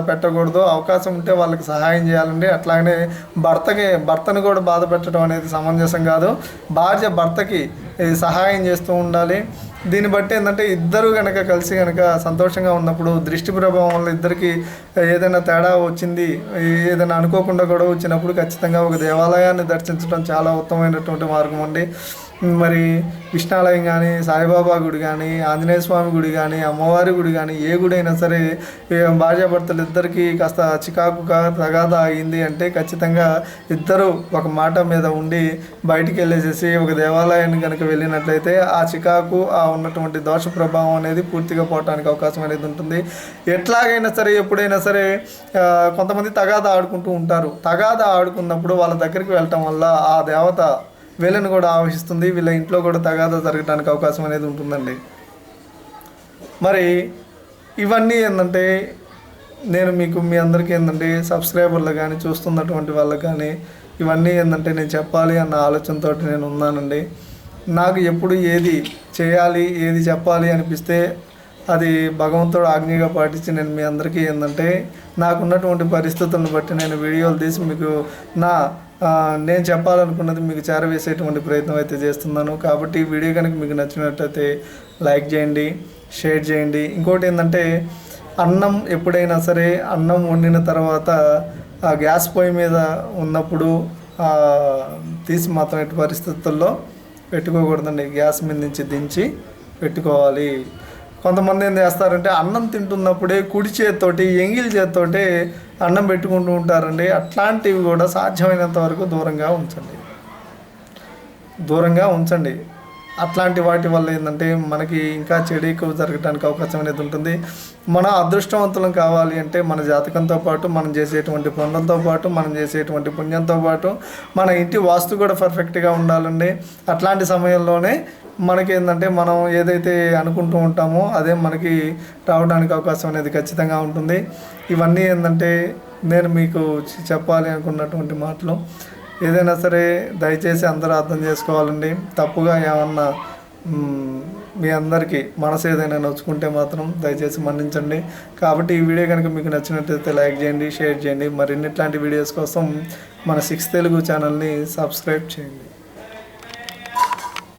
పెట్టకూడదు. అవకాశం ఉంటే వాళ్ళకి సహాయం చేయాలండి. అట్లాగనే భర్తకి భర్తను కూడా బాధ పెట్టడం అనేది సమంజసం కాదు. భార్య భర్తకి సహాయం చేస్తూ ఉండాలి. దీన్ని బట్టి ఏంటంటే ఇద్దరు కనుక కలిసి కనుక సంతోషంగా ఉన్నప్పుడు దృష్టి ప్రభావం వల్ల ఇద్దరికి ఏదైనా తేడా వచ్చింది ఏదైనా అనుకోకుండా గొడవ వచ్చినప్పుడు ఖచ్చితంగా ఒక దేవాలయాన్ని దర్శించడం చాలా ఉత్తమమైనటువంటి మార్గం అండి. మరి కృష్ణాలయం కానీ సాయిబాబా గుడి కానీ ఆంజనేయ స్వామి గుడి కానీ అమ్మవారి గుడి కానీ ఏ గుడి అయినా సరే భార్యాభర్తలు ఇద్దరికి కాస్త చికాకుగా తగాదా అయింది అంటే ఖచ్చితంగా ఇద్దరు ఒక మాట మీద ఉండి బయటికి వెళ్ళేసేసి ఒక దేవాలయాన్ని కనుక వెళ్ళినట్లయితే ఆ చికాకు ఆ ఉన్నటువంటి దోష ప్రభావం అనేది పూర్తిగా పోవటానికి అవకాశం అనేది ఉంటుంది. ఎట్లాగైనా సరే ఎప్పుడైనా సరే కొంతమంది తగాదా ఆడుకుంటూ ఉంటారు. తగాదా ఆడుకున్నప్పుడు వాళ్ళ దగ్గరికి వెళ్ళటం వల్ల ఆ దేవత వీళ్ళని కూడా ఆవహిస్తుంది వీళ్ళ ఇంట్లో కూడా తగాదా జరగడానికి అవకాశం అనేది ఉంటుందండి. మరి ఇవన్నీ ఏంటంటే నేను మీకు మీ అందరికీ ఏంటంటే సబ్స్క్రైబర్లు కానీ చూస్తున్నటువంటి వాళ్ళకి కానీ ఇవన్నీ ఏంటంటే నేను చెప్పాలి అన్న ఆలోచనతో నేను ఉన్నానండి. నాకు ఎప్పుడు ఏది చేయాలి ఏది చెప్పాలి అనిపిస్తే అది భగవంతుడు ఆజ్ఞగా పాటించి నేను మీ అందరికీ ఏంటంటే నాకున్నటువంటి పరిస్థితులను బట్టి నేను వీడియోలు తీసి మీకు నా నేను చెప్పాలనుకున్నది మీకు చేరవేసేటువంటి ప్రయత్నం అయితే చేస్తున్నాను. కాబట్టి ఈ వీడియో కనుక మీకు నచ్చినట్లయితే లైక్ చేయండి షేర్ చేయండి. ఇంకోటి ఏంటంటే అన్నం ఎప్పుడైనా సరే అన్నం వండిన తర్వాత ఆ గ్యాస్ పొయ్యి మీద ఉన్నప్పుడు తీసి మాత్రం ఎట్టి పరిస్థితుల్లో పెట్టుకోకూడదండి. గ్యాస్ మీద నుంచి దించి పెట్టుకోవాలి. కొంతమంది ఏం చేస్తారంటే అన్నం తింటున్నప్పుడే కుడి చేతితోటి ఎంగిల్ చేతితోటి అన్నం పెట్టుకుంటూ ఉంటారండి. అట్లాంటివి కూడా సాధ్యమైనంత వరకు దూరంగా ఉంచండి. దూరంగా ఉంచండి. అట్లాంటి వాటి వల్ల ఏంటంటే మనకి ఇంకా చెడు ఎక్కువ జరగడానికి అవకాశం అనేది ఉంటుంది. మన అదృష్టవంతులం కావాలి అంటే మన జాతకంతో పాటు మనం చేసేటువంటి పనులతో పాటు మనం చేసేటువంటి పుణ్యంతో పాటు మన ఇంటి వాస్తు కూడా పర్ఫెక్ట్గా ఉండాలండి. అట్లాంటి సమయంలోనే మనకి ఏంటంటే మనం ఏదైతే అనుకుంటూ ఉంటామో అదే మనకి రావడానికి అవకాశం అనేది ఖచ్చితంగా ఉంటుంది. ఇవన్నీ ఏంటంటే నేను మీకు చెప్పాలి అనుకున్నటువంటి మాటలు. ఏదైనా సరే దయచేసి అందరూ అర్థం చేసుకోవాలండి. తప్పుగా ఏమన్నా మీ అందరికీ మనసు ఏదైనా నొచ్చుకుంటే మాత్రం దయచేసి మన్నించండి. కాబట్టి ఈ వీడియో కనుక మీకు నచ్చినట్లయితే లైక్ చేయండి షేర్ చేయండి. మరిన్ని ఇట్లాంటి వీడియోస్ కోసం మన సిక్స్ తెలుగు ఛానల్ని సబ్స్క్రైబ్ చేయండి.